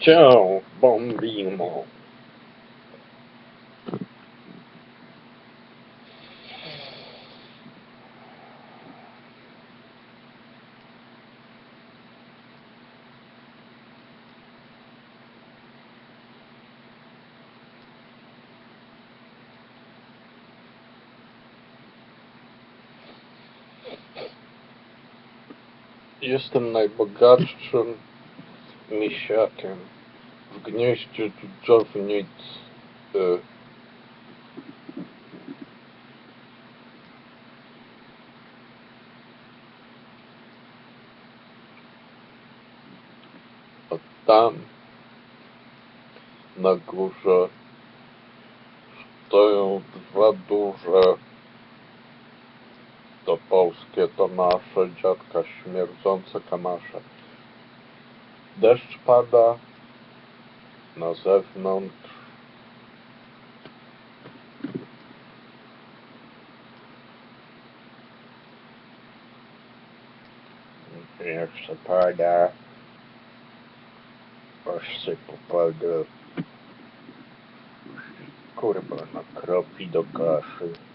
Ciao, bombino. Jestem najbogatszym misiakiem w gnieździe dżdżownic. Y, a tam na górze stoją dwa duże to polskie Tomasze, dziadka śmierdzące kamasze. Deszcz pada na zewnątrz. Się pada, aż się popada. Kurwa, nakropi do kaszy.